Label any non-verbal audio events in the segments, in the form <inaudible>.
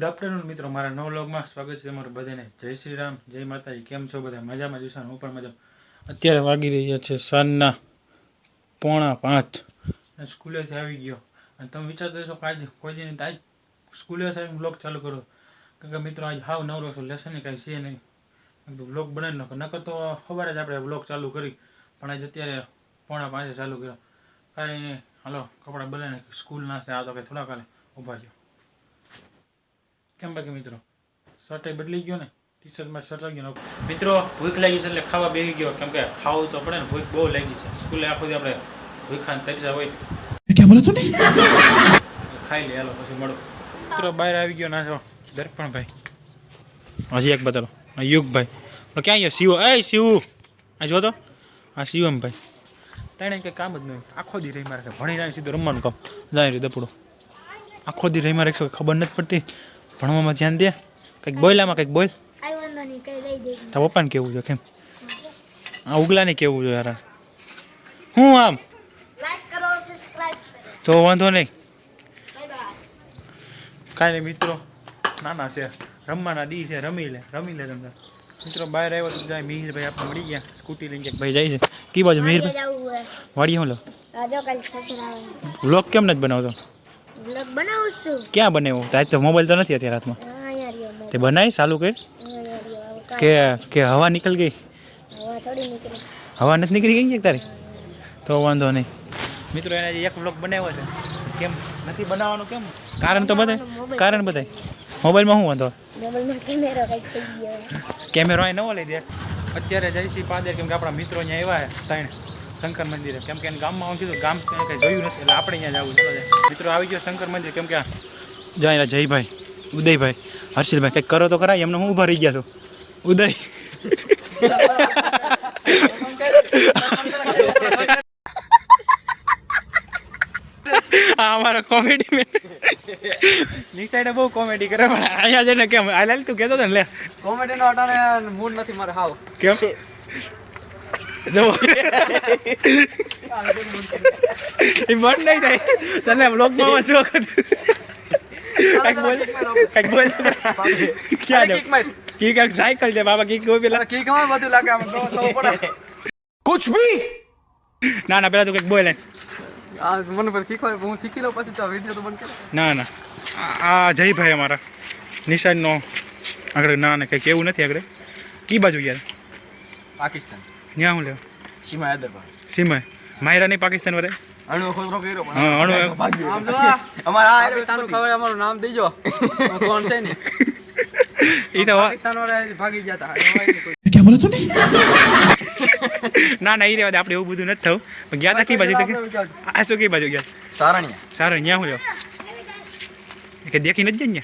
Good afternoon મિત્રો. મારા નવ વ્લોગમાં સ્વાગત છે તમારું બધાને. જય શ્રી રામ, જય માતાજી. કેમ છો બધા? મજામાં જશો હું પણ મજા અત્યારે વાગી રહ્યા છે સાંજના પોણા પાંચ. અને સ્કૂલેથી આવી ગયો. અને તમે વિચારતા હશો કે આજે કોઈ જઈને આજ સ્કૂલેથી આવીને બ્લોગ ચાલુ કરો. કારણ કે મિત્રો, આજ હાવ નવરો છું. લેસન કાંઈ છે નહીં. એકદમ બ્લોગ બનાવી નાખો. નકર તો સવારે જ આપણે બ્લોગ ચાલુ કરી. પણ આજે અત્યારે પોણા પાંચે ચાલુ કર્યો. કાંઈ નહીં. હાલો, કપડાં બનાવીને સ્કૂલ ના છે. આ તો કંઈ થોડા કાલે ઊભા રહ્યો કેમ બાકી મિત્રો? શર્ટ બદલી ગયો ને ટી શર્ટમાં શર્ટ આવી ગયો મિત્રો ભૂખ લાગી છે એટલે ખાવા બેસી ગયો. કેમ કે ખાવું તો પડે ને ભૂખ બહુ લાગી છે. સ્કૂલે આખો દી આપણે ભૂખાન તરીસા હોય. ક્યાં બોલો તું ખાઈ લે હાલો પછી મળો. મિત્રો બહાર આવી ગયો ના છો દર્પણભાઈ. હજી એક બતાવો આ યુગભાઈ. ક્યાં ગયો? શિવ. એ શિવ! આ જો તો. હા આ શિવમભાઈ. તેણે કંઈ કામ જ નહીં આખો દી રહી મારે ભણી રહ્યા સીધું રમવાનું કામ. જાય રે દપડો. આખો દી રહી મારે ખબર નથી પડતી. ભણવામાં ધ્યાન દે. કંઈક બોલામાં કંઈક બોલ. તારા પપ્પાને કેવું છે કેમ? આ ઉગલાને કેવું છે યાર હું આમ? તો વાંધો નહીં. કાંઈ નહીં મિત્રો. નાના છે રમવાના દી છે રમી લે રમી લે તમને. મિત્રો બહાર આવ્યો તો જાય મિહિરભાઈ આપણે મળી ગયા. સ્કૂટી લઈને ક્યાંક ભાઈ જાય છે. કી બાજુ મિહિરભાઈ? જવું હે લો. વ્લોગ કેમ નથી બનાવતો? બ્લોગ બનાવું છું ક્યાં બનાવ્યું? તાજ તો મોબાઈલ તો નથી અત્યારે હાથમાં. તે બનાવી ચાલુ કર. કે કે હવા નીકળ ગઈ? હવા નથી નીકળી ગઈ તારી? તો વાંધો નહીં. મિત્રો એને જે એક વ્લોગ બનાવ્યો છે કેમ? નથી બનાવવાનું કેમ? કારણ તો બધાય. કારણ બધાય. મોબાઈલમાં શું વાંધો? કેમેરો અહીં નવો લઈ દે. અત્યારે જઈશી પાદર કેમ કે આપણા મિત્રો અહીંયા આવ્યા ત્રણ. શંકર મંદિરે કેમ કે એને ગામમાં કીધું ગામ કંઈ જોયું નથી એટલે આપણે અહીંયા જવું ચલો મિત્રો આવી ગયો શંકર મંદિર કેમ કે જાય જયભાઈ ઉદયભાઈ હર્ષિલભાઈ કંઈક કરો તો ખરા એમને હું ઊભા રહી ગયા છો. ઉદય. આ અમારો કોમેડી મેન બહુ કોમેડી કરે પણ અહીંયા જઈને કેમ? આ લાલ તું કહેતો હતો ને લે. કોમેડીનો અટાણે મૂડ નથી મારે હાવ. કેમ? જવો એ બંધ નહીં થાય. તને બ્લોગમાં છો બોલ. બોલ. ક્યાં કી કાક સાયકલ છે. બાબા કી કોઈ બધું ના ના પેલા તું કંઈક બોલે આ મને પર હું શીખી લઉં ના ના. આ જયભાઈ અમારા. નિશાન નો આગળ ના ના કંઈક એવું નથી આગળ. કી બાજુ યાર પાકિસ્તાન. ન્યા હું લ્યો? સીમા યાદર સીમા માયરા નહીં પાકિસ્તાન વાળે અણુ ખોતરો કર્યો હા અણુ આમ જો અમારા આ પાકિસ્તાન ખબર અમારું નામ દેજો. કોણ છે ને? <laughs> ઈ તો પાકિસ્તાન વાળા ભાગી જતા કે બોલે તું ના? ના ઈ રેવા દે. આપણે એવું બધું નથી થવું ગયા તા કઈ બાજુ? આ શું કઈ બાજુ ગયા? સારણિયા. સારણિયા હું લ્યો? કે દેખી નથી જાય ને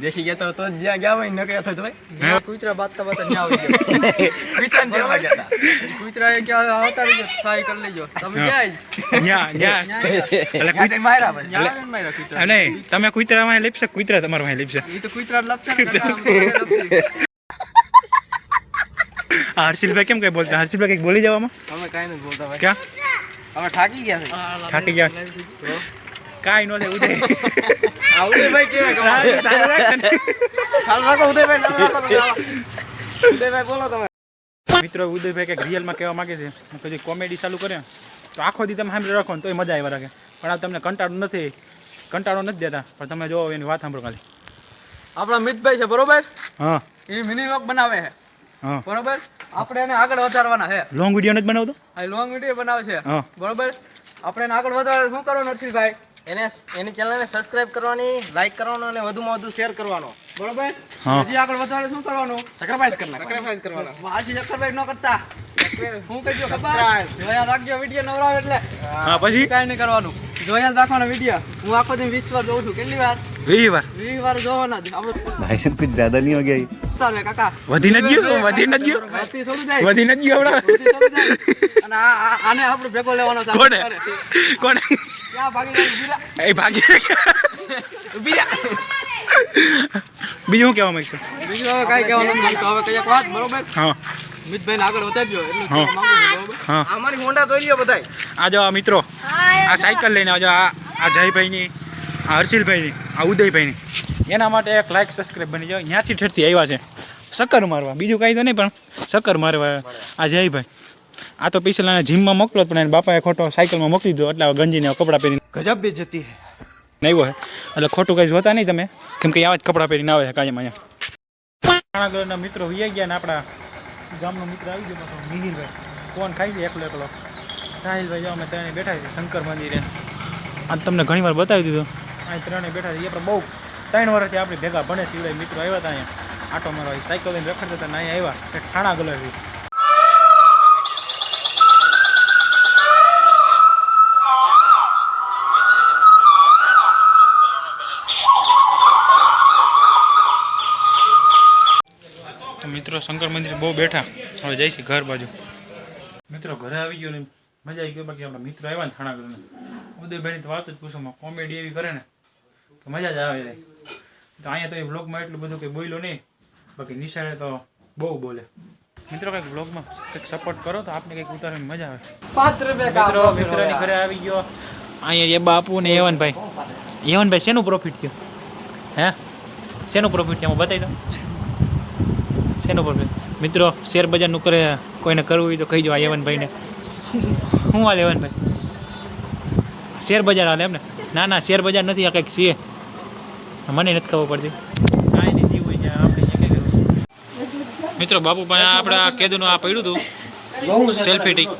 દેખી ગયા તો જ્યાં ગયા હોય ન ગયા તો ભાઈ. કુતરા બાતતા બાતતા ન્યા આવી <laughs> ગયા. કુતરા ને દેવા ગયા કુતરા એ કે આવતા રહીજો ટ્રાય કરી લેજો. તમે ક્યાં ન્યા ન્યા. એટલે કુત- માર્યા ભાઈ. ન્યા જ માર્યા કુતરા નહીં તમે કુતરા માં લીપશે? કુતરા તમારા માં લીપશે. એ તો કુતરા લપશે ને તો લપસે. કેમ કઈ બોલતા? હર્ષિલભાઈ કંઈક બોલી જવામાં? અમે કાંઈ નથી બોલતા ભાઈ. ક્યાં? અમે થાકી ગયા છે. થાકી ગયા? કાંઈ નો થાય ઉદય. <laughs> આ ઉદયભાઈ કેવા કમાલ. સારું રાખ ઉદયભાઈ ચાલુ રાખો ઉદયભાઈ બોલો તમે. મિત્રો ઉદયભાઈ કે રિયલમાં કહેવા માંગે છે. પછી કોમેડી ચાલુ કરે. તો આખો દી તમે સાંભળી રાખો ને તોય મજા આવી રાખે. પણ આ તમને કંટાળો નથી. કંટાળો નથી દેતા. પણ તમે જોવો એની વાત સાંભળો ખાલી. આપણા મિતભાઈ છે બરોબર? હા. એ મિની લોક બનાવે છે. હા. બરોબર? આપણે એને આગળ વધારવાના છે. લોંગ વીડિયો નથી બનાવતો? આ લોંગ વીડિયો બનાવે છે. હા. બરોબર? આપણે એને આગળ વધારે શું કરવાનું હર્ષિલભાઈ એને એની ચેનલને સબસ્ક્રાઇબ કરવાની લાઈક કરવાનો અને વધુમાં વધુ શેર કરવાનો. બરોબર? હજી આગળ વધારે શું કરવાનું? સેક્રિફાઈસ કરવાનું સેક્રિફાઈસ કરવાનો. આજી શક્કરભાઈ ન કરતા. હું કહેજો ખબર? જોયા રાખજો વીડિયો નવરાવ એટલે. હા પછી? કાંઈ નહીં કરવાનું. જોયા રાખવાનો વીડિયો હું આખો દિન વિશ્વ વાર જોઉં છું. કેટલી વાર? વીસ વાર વીસ વાર જોવાના ભાઈ સાહેબ કુછ જ્યાદા નહીં હો ગયા કાકા. વધી ન ગયો વધી ન ગયો. વધી ન ગયો હમણાં. અને આને આપણે ભેગો લેવાનો કોને કોને એ ભાગી બીજું હું કહેવા માંગશો? બીજું હવે કાંઈ કહેવાનું તો હવે કઈ એક વાત બરોબર? હા. મિતભાઈ આગળ આગળ વધારજો હા. અમારી હોન્ડા તો બધાય. આ જો મિત્રો આ સાયકલ લઈને આજો આ આ જયભાઈ ની હર્ષિલભાઈની આ ઉદયભાઈની. એના માટે એક લાઇક સબસ્ક્રાઈબ બની જાઓ. ત્યાંથી ઠેરથી આવ્યા છે. શક્કર મારવા. બીજું કાંઈ તો નહીં પણ શક્કર મારવા. આ જયભાઈ. આ તો પીસલાને જીમમાં મોકલો પણ એને બાપાએ ખોટો સાયકલમાં મોકલી દીધો. એટલે ગંજીને કપડાં પહેરીને ગજબ બે જતી આવ્યો છે એટલે ખોટું કાંઈ જોતા નહીં તમે. કેમ કે આવા જ કપડાં પહેરીને આવે છે મને અહીંયા. મિત્રો વૈયા ગયા ને આપણા ગામનો મિત્ર આવી ગયો પાછો મિહિરભાઈ. ફોન ખાઈ છે એકલો એકલો? રાહિલભાઈ જો અમે ત્યાં બેઠા છીએ શંકર મંદિરે. આ તમને ઘણીવાર બતાવી દીધું. અહીં ત્રણે બેઠા છે. એ પણ બહુ ત્રણ વર્ષથી આપણે ભેગા ભણે છે. એ મિત્રો આવ્યા હતા અહીંયા. આટો મારવા સાયકલ લઈને રખડતા હતા અહીંયા આવ્યા. એક ઠાણા તો મિત્રો શંકર મંદિર બહુ બેઠા. હવે જઈશ ઘર બાજુ. મિત્રો ઘરે આવી ગયો ને મજા આવી ગઈ. બાકી આપણા મિત્રો આવ્યા ને થાણા ઘરને ઉદયભાઈની તો વાત જ પૂછો કોમેડી એવી કરે ને. કે મજા જ આવે. જાય તો અહીંયા તો એ વ્લોગમાં એટલું બધું કંઈ બોલ્યો નહીં. બાકી નિશાળે તો બહુ બોલે. મિત્રો કંઈક વ્લોગમાં કંઈક સપોર્ટ કરો તો આપને કંઈક ઉતારવાની મજા આવે. પાંચ રૂપિયા મિત્રો મિત્રની ઘરે આવી ગયો. અહીંયા એ બાપુ ને યવનભાઈ યવનભાઈ શેનું પ્રોફિટ થયું? હે? શેનું પ્રોફિટ થયું? બતાવી દો શેનું પ્રોફિટ મિત્રો શેર બજારનું કરે કોઈને કરવું હોય તો કહી દો આ યવનભાઈને શું હાલ યવનભાઈ શેર બજાર હાલે એમ ને ના ના શેર બજાર નથી આ કંઈક છે. મને નથી ખબર પડતી. કાંઈ નહીં જીવ હોય આપણે મિત્રો બાપુ પણ આપણે આ કેદુનું આ પડ્યું હતું. સેલ્ફી ટીક.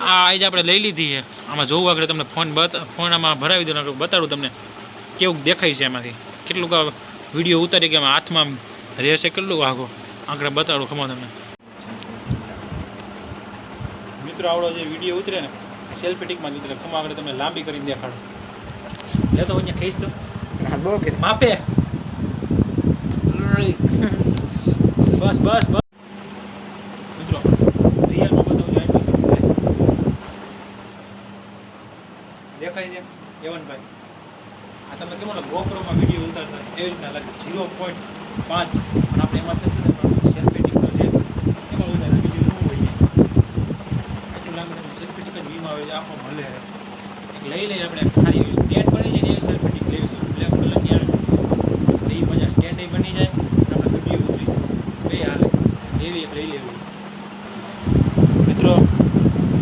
આ આજે આપણે લઈ લીધી છે. આમાં જોવું આગળ તમને ફોન ફોન આમાં ભરાવી દઉં બતાડું તમને કેવું દેખાય છે એમાંથી કેટલું વીડિયો ઉતારી કે હાથમાં રહેશે કેટલું આગો? આગળ બતાડું, ખબર તમને. મિત્રો, આવડો જે વીડિયો ઉતરે ને સેલ્ફી ટીકમાં જ ઉતરે. ખમા આગળ તમને લાંબી કરીને દેખાડો. લે તો અહીંયા ખેંચ તો બહુ કે માપે બસ બસ બસ મિત્રો રિયલમાં દેખાય છે યવનભાઈ આ તમે કેમ ઓલા GoPro માં વીડિયો ઉતારતા એવી રીતના ઝીરો પોઈન્ટ પાંચ પણ આપણે એમાં નથી પણ સેલ્ફી છે એમાં ઉતારે બીજું શું હોય છે એટલું લાગે તમે સેલ્ફી ટીક આવે છે આખો ભલે લઈ લઈએ આપણે ખાલી એવી સ્ટેન્ડ બની જાય ને એવી સેલ્ફી ટીક લેવી છે બ્લેક કલરની આવે એટલે એ મજા સ્ટેન્ડ બની જાય અને આપણે વીડિયો ઉતરી બે હાલે એવી એક લઈ લેવી મિત્રો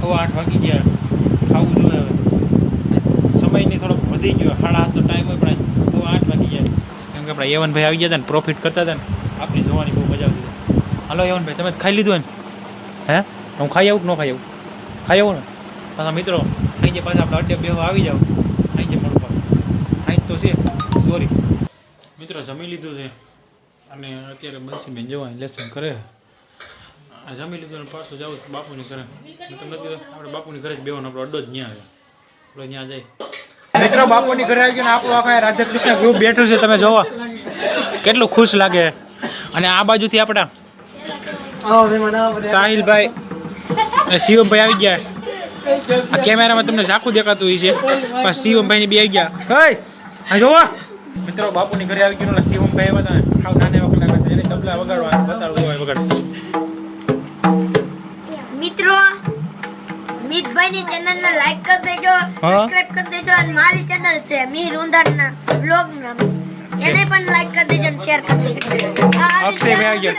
હવે આઠ વાગી ગયા ખાવું જોઈએ હવે વધી ગયો. સાડા આઠનો ટાઈમ હોય પણ હવે આઠ વાગી જાય. કેમ કે આપણા યવનભાઈ આવી ગયા હતા ને પ્રોફિટ કરતા હતા ને, આપણી જોવાની બહુ મજા આવતી હતી. હાલો યવનભાઈ, તમે જ ખાઈ લીધું ને હે? હું ખાઈ આવું કે ન ખાઈ આવું? ખાઈ આવું ને. પાછા મિત્રો અહીં પાછા આપણે અડ્ડે બેવા આવી જાવ અહીં જે મળો પાછું. અહીં તો છે. સોરી મિત્રો, જમી લીધું છે. અને અત્યારે બંસીબેન જવાની લેસન કરે. જમી લીધું અને પાછું જાઉં બાપુની ઘરે. તમે આપણે બાપુની ઘરે જ બેવાનો આપણો અડ્ડો જ ત્યાં આવે આપણે ત્યાં જાય. મિત્રો બાપુની ઘરે આવી ગયો ને આપણું આખા રાધાકૃષ્ણ ગ્રુપ બેઠું છે તમે જોવો. કેટલું ખુશ લાગે. અને આ બાજુથી આપણા સાહિલભાઈ શિવમભાઈ આવી ગયા. આ કેમેરામાં તમને ઝાખું દેખાતું હોય છે. પણ શિવમભાઈ બે આવી ગયા. હે આ જોવો. મિત્રો બાપુની ઘરે આવી ગયો શિવમભાઈ હતા ને. હાવ નાના છે એને તબલા વગાડવા બતાડવું હોય વગાડ મિતભાઈની ચેનલને લાઈક કરી દેજો સબસ્ક્રાઇબ કરી દેજો અને મારી ચેનલ છે મીર ઉંદારના બ્લોગ નામ. એને પણ લાઈક કરી દેજો અને શેર કરી દેજો. અક્ષય અક્ષયભાઈ આવી ગયો.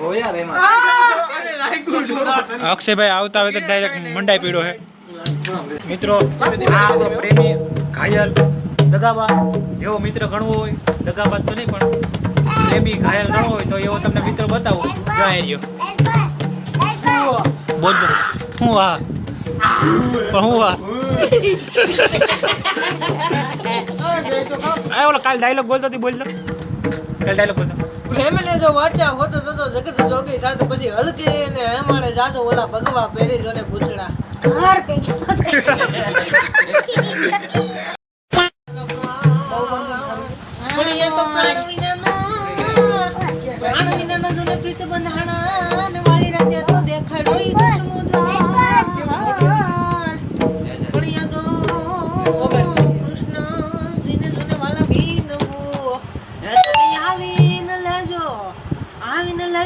<laughs> ઓ યાર એમાં. અક્ષયભાઈ આવતા હોય તો ડાયરેક્ટ મંડાઈ પીડો હે. મિત્રો પ્રેમી ઘાયલ દગાબા જેવો મિત્ર ગણવો હોય દગાબાજ તો નહીં પણ પ્રેમી ઘાયલ ન હોય તો એવો તમને મિત્ર બતાવો. જાય રહ્યો બોલ હું આ? પણ હું આ? એ ઓલો કાલ ડાયલોગ બોલતો હતી બોલતો કાલ ડાયલોગ બોલતો પ્રેમને જો વાંચ્યા હોતો તો જગત જોગી થાત પછી હલકી ને અમારે જાતો ઓલા ભગવા પહેરી જોને પૂછડા હાર ભેગી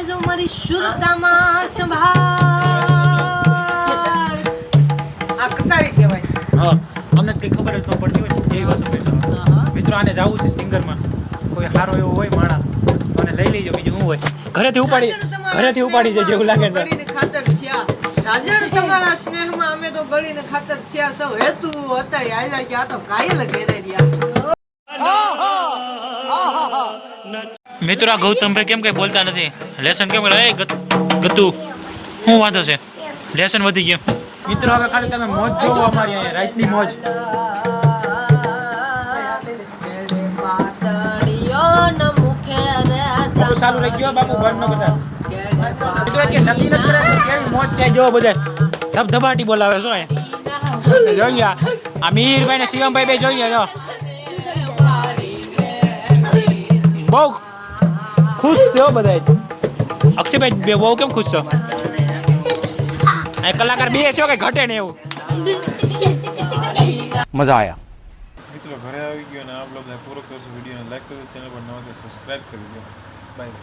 લેજો મારી શુરતામાં સંભાળ. આ કતારી કહેવાય. હા અમને કંઈ ખબર જ ન પડતી હોય એવી વાત મિત્રો. મિત્રો આને જવું છે સિંગરમાં. કોઈ સારો એવો હોય માણા અને લઈ લેજો બીજું હું હોય? ઘરેથી ઉપાડી ઘરેથી ઉપાડી જાય જેવું લાગે સાજણ તમારા સ્નેહમાં અમે તો ગળીને ખાતર થયા સૌ હેતુ હતા. આયલા કે આ તો કાયલ ઘેરે રહ્યા. મિત્રો, આ ગૌતમભાઈ કેમ કઈ બોલતા નથી? લેસન કેમ એ ગતુ શું વાંધો છે? લેસન વધી ગયું. મિત્રો, હવે ખાલી તમે મોજ જોવો અમારી અહીંયા, રાતની મોજ. સારું રહી ગયો બાપુ, બંધ બધા મોજ છે? જો, બધા ધબધબાટી બોલાવે શું એ જોઈએ આ મીરભાઈ ને શિવમભાઈ બે જો. બહુ ખુશ છો બધા અક્ષયભાઈ બે બહુ કેમ ખુશ છો? કલાકાર બે છો કે ઘટે ને એવું? મજા આયા. મિત્રો ઘરે આવી ગયો અને આ બ્લોગને પૂરો કરશો. વીડિયો લાઈક કરજો ચેનલ પર નવા સબસ્ક્રાઇબ કરી દો બાય